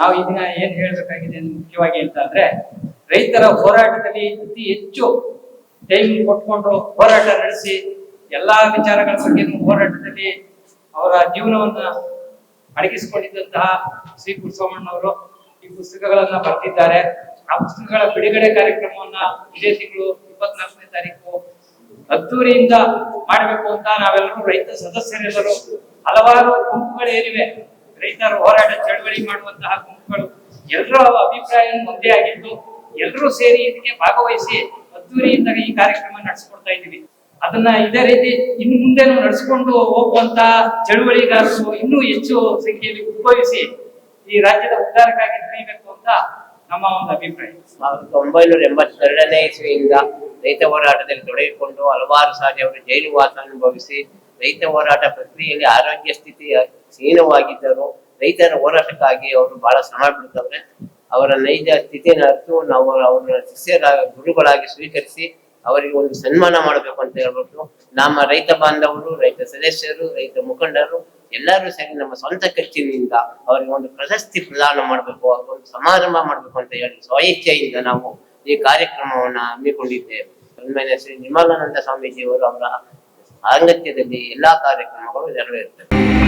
ನಾವು ಈ ದಿನ ಏನ್ ಹೇಳ್ಬೇಕಾಗಿದೆ ಮುಖ್ಯವಾಗಿ ಅಂತ ಅಂದ್ರೆ, ರೈತರ ಹೋರಾಟದಲ್ಲಿ ಅತಿ ಹೆಚ್ಚು ಟೈಮ್ ಕೊಟ್ಕೊಂಡು ಹೋರಾಟ ನಡೆಸಿ ಎಲ್ಲಾ ವಿಚಾರಗಳ ಬಗ್ಗೆ ಹೋರಾಟದಲ್ಲಿ ಅವರ ಜೀವನವನ್ನ ಅಡಗಿಸಿಕೊಂಡಿದ್ದಂತಹ ಶ್ರೀ ಕುರುಸೋಮಣ್ಣವರು ಈ ಪುಸ್ತಕಗಳನ್ನ ಬರೆದಿದ್ದಾರೆ. ಆ ಪುಸ್ತಕಗಳ ಬಿಡುಗಡೆ ಕಾರ್ಯಕ್ರಮವನ್ನ ಇದೇ ತಿಂಗಳು ಇಪ್ಪತ್ನಾಲ್ಕನೇ ತಾರೀಕು ಅದ್ದೂರಿಯಿಂದ ಮಾಡಬೇಕು ಅಂತ ನಾವೆಲ್ಲರೂ ರೈತ ಸದಸ್ಯರೆಲ್ಲರೂ ಹಲವಾರು ಗುಂಪುಗಳು ಏನಿವೆ, ರೈತರ ಹೋರಾಟ ಮಾಡುವಂತಹ ಗುಂಪುಗಳು. ಎಲ್ಲರ ಅಭಿಪ್ರಾಯ ಒಂದೇ ಆಗಿದ್ದು ಎಲ್ಲರೂ ಸೇರಿ ಇದಕ್ಕೆ ಭಾಗವಹಿಸಿ ಅದ್ದೂರಿಯಿಂದ ಈ ಕಾರ್ಯಕ್ರಮ ನಡೆಸ್ಕೊಡ್ತಾ ಇದ್ದೀವಿ. ಅದನ್ನ ಇದೇ ರೀತಿ ಇನ್ನು ಮುಂದೆನೂ ನಡೆಸಿಕೊಂಡು ಹೋಗುವಂತ ಚಳುವಳಿಗಾರರು ಇನ್ನೂ ಹೆಚ್ಚು ಸಂಖ್ಯೆಯಲ್ಲಿ ಉದ್ಭವಿಸಿ ಈ ರಾಜ್ಯದ ಉದ್ಧಾರಕ್ಕಾಗಿ ದುಡಿಯಬೇಕು ಅಂತ ನಮ್ಮ ಒಂದು ಅಭಿಪ್ರಾಯ. ಸಾವಿರದ ಒಂಬೈನೂರ ಎಂಬತ್ತೆರಡನೇ ಇಸ್ವಿಯಿಂದ ರೈತ ಹೋರಾಟದಲ್ಲಿ ತೊಡಗಿಕೊಂಡು ಹಲವಾರು ಸಾರಿ ಅವರು ಜೈಲು ವಾಸ ಅನುಭವಿಸಿ ರೈತ ಹೋರಾಟ ಪ್ರಕ್ರಿಯೆಯಲ್ಲಿ ಆರೋಗ್ಯ ಸ್ಥಿತಿ ಕ್ಷೀಣವಾಗಿದ್ದರು ರೈತರ ಹೋರಾಟಕ್ಕಾಗಿ ಅವರು ಬಹಳ ಶ್ರಮ ಬಿಡ್ತವ್ರೆ ಅವರ ನೈಜ ಸ್ಥಿತಿಯನ್ನು ಅರಿತು ನಾವು ಅವರ ಶಿಷ್ಯರ ಗುರುಗಳಾಗಿ ಸ್ವೀಕರಿಸಿ ಅವರಿಗೆ ಒಂದು ಸನ್ಮಾನ ಮಾಡಬೇಕು ಅಂತ ಹೇಳ್ಬಿಟ್ಟು ನಮ್ಮ ರೈತ ಬಾಂಧವರು, ರೈತ ಸದಸ್ಯರು, ರೈತ ಮುಖಂಡರು ಎಲ್ಲರೂ ಸೇರಿ ನಮ್ಮ ಸ್ವಂತ ಖರ್ಚಿನಿಂದ ಅವರಿಗೆ ಒಂದು ಪ್ರಶಸ್ತಿ ಪ್ರದಾನ ಮಾಡಬೇಕು ಒಂದು ಸಮಾರಂಭ ಮಾಡಬೇಕು ಅಂತ ಹೇಳಿ ಸ್ವಇಚ್ಛೆಯಿಂದ ನಾವು ಈ ಕಾರ್ಯಕ್ರಮವನ್ನ ಹಮ್ಮಿಕೊಂಡಿದ್ದೇವೆ. ಸನ್ಮಾನ್ಯ ಶ್ರೀ ನಿರ್ಮಲಾನಂದ ಸ್ವಾಮೀಜಿಯವರು ಅವರ ಸಾಂಗತ್ಯದಲ್ಲಿ ಎಲ್ಲಾ ಕಾರ್ಯಕ್ರಮಗಳು ನೆರವೇರುತ್ತವೆ